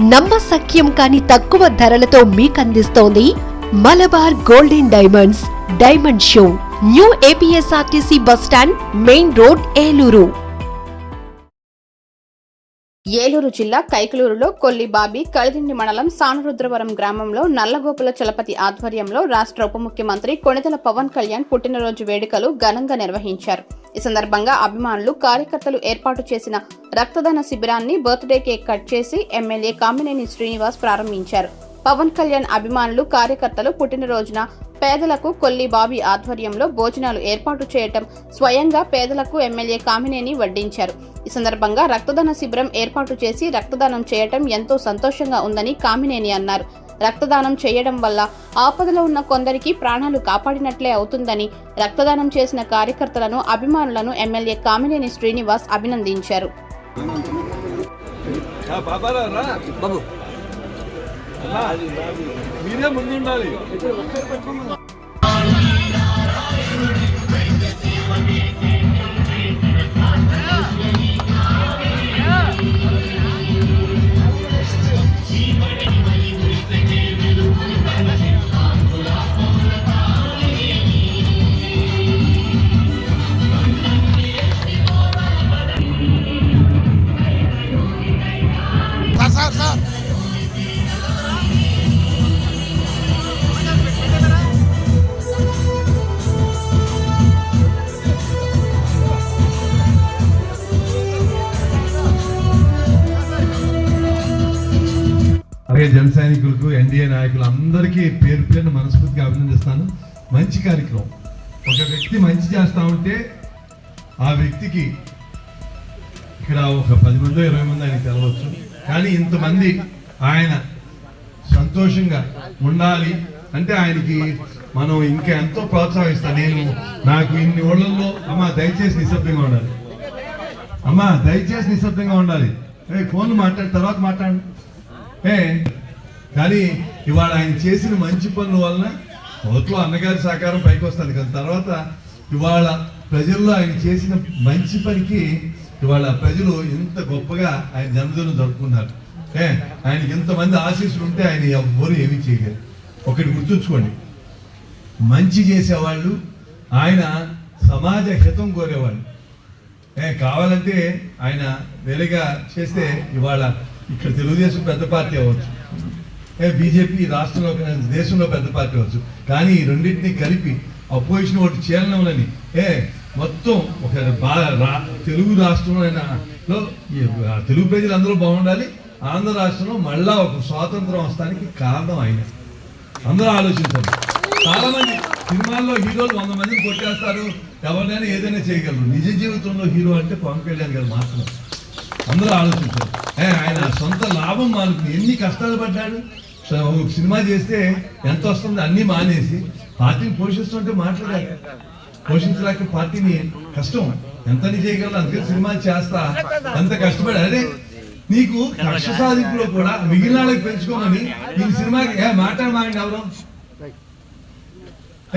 నమ్మసక్యం కాని తక్కువ ధరలతో మీకందిస్తోంది Malabar golden diamonds diamond show new APSRTC bus stand main road Eluru. Eluru జిల్లా కైకలూరులో కొల్లిబాబి కలిదిండి మండలం సానరుద్రవరం గ్రామంలో నల్లగోపుల చలపతి ఆధ్వర్యంలో రాష్ట్ర ఉప ముఖ్యమంత్రి కొణిదల పవన్ కళ్యాణ్ పుట్టినరోజు వేడుకలు ఘనంగా నిర్వహించారు. ఈ సందర్భంగా అభిమానులు కార్యకర్తలు ఏర్పాటు చేసిన రక్తదాన శిబిరాన్ని బర్త్డే కేక్ కట్ చేసి ఎమ్మెల్యే కామినేని శ్రీనివాస్ ప్రారంభించారు. పవన్ కళ్యాణ్ అభిమానులు కార్యకర్తలు పుట్టినరోజున పేదలకు కొల్లి బాబీ ఆధ్వర్యంలో భోజనాలు ఏర్పాటు చేయటం స్వయంగా పేదలకు ఎమ్మెల్యే కామినేని వడ్డించారు. ఈ సందర్భంగా రక్తదాన శిబిరం ఏర్పాటు చేసి రక్తదానం చేయటం ఎంతో సంతోషంగా ఉందని కామినేని అన్నారు. రక్తదానం చేయడం వల్ల ఆపదలో ఉన్న కొందరికి ప్రాణాలు కాపాడినట్లే అవుతుందని రక్తదానం చేసిన కార్యకర్తలను అభిమానులను ఎమ్మెల్యే కామినేని శ్రీనివాస్ అభినందించారు. రా బాబు. మీరే ముందుండాలి. సార్ సార్ జన సైనికులకు ఎన్డీఏ నాయకులు అందరికీ పేరు పేరున మనస్ఫూర్తిగా అభినందిస్తాను. మంచి కార్యక్రమం. ఒక వ్యక్తి మంచి చేస్తా ఉంటే ఆ వ్యక్తికి ఇక్కడ ఒక పది మంది ఇరవై మంది ఆయన తెలవచ్చు. కానీ ఇంతమంది ఆయన సంతోషంగా ఉండాలి అంటే ఆయనకి మనం ఇంకా ఎంతో ప్రోత్సహిస్తాం. నేను నాకు ఇన్ని ఓళ్ళల్లో అమ్మ దయచేసి నిశ్శబ్దంగా ఉండాలి. అమ్మా దయచేసి నిశ్శబ్దంగా ఉండాలి. ఏ ఫోన్ మాట్లాడి తర్వాత మాట్లాడు. ఏ కానీ ఇవాళ ఆయన చేసిన మంచి పనుల వలన మొదట్లో అన్నగారి సహకారం పైకి వస్తుంది కానీ తర్వాత ఇవాళ ప్రజల్లో ఆయన చేసిన మంచి పనికి ఇవాళ ప్రజలు ఇంత గొప్పగా ఆయన జన్మదినం జరుపుకున్నారు ఏ ఆయనకి ఇంతమంది ఆశీస్సులు ఉంటే ఆయన ఎవ్వరు ఏమీ చేయలేరు. ఒకటి గుర్తుంచుకోండి. మంచి చేసేవాళ్ళు ఆయన సమాజ హితం కోరేవాళ్ళు. ఏ కావాలంటే ఆయన వేరేగా చేస్తే ఇవాళ ఇక్కడ తెలుగుదేశం పెద్ద పార్టీ అవ్వచ్చు. బీజేపీ రాష్ట్రంలో దేశంలో పెద్ద పార్టీ అవచ్చు కానీ ఈ రెండింటిని కలిపి అపోజిషన్ ఓటు చేయాలని ఏ మొత్తం ఒక బా తెలుగు రాష్ట్రంలో ఈ తెలుగు ప్రజలందరూ బాగుండాలి. ఆంధ్ర రాష్ట్రంలో మళ్ళా ఒక స్వాతంత్రం వస్తానికి కారణం ఆయన. అందరూ ఆలోచించాలి చాలా మంది సినిమాల్లో హీరోలు వంద మందిని కొట్టేస్తారు. ఎవరినైనా ఏదైనా చేయగలరు. నిజ జీవితంలో హీరో అంటే పవన్ కళ్యాణ్ గారు మాత్రం. అందరూ ఆలోచించారు ఆయన సొంత లాభం మానుకుని ఎన్ని కష్టాలు పడ్డాడు? సినిమా చేస్తే ఎంత వస్తుంది? అన్ని మానేసి పార్టీని పోషిస్తుంటే మాట్లాడాలి. పోషించలేక పార్టీని కష్టం. ఎంత చేయగలరు అందుకే సినిమా చేస్తా. అంత కష్టపడి అదే నీకు కక్ష సాధింపులో కూడా మిగిలిన వాళ్ళకి పెంచుకోమని ఈ సినిమాకి ఏ మాట్లాడమాగండి ఎవరు?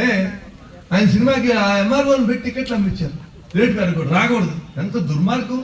ఏ ఆయన సినిమాకి ఆ ఎంఆర్ఓని పెట్టి టికెట్లు అమ్మించారు. రేటు పెరగకూడదు. రాకూడదు. ఎంత దుర్మార్గం.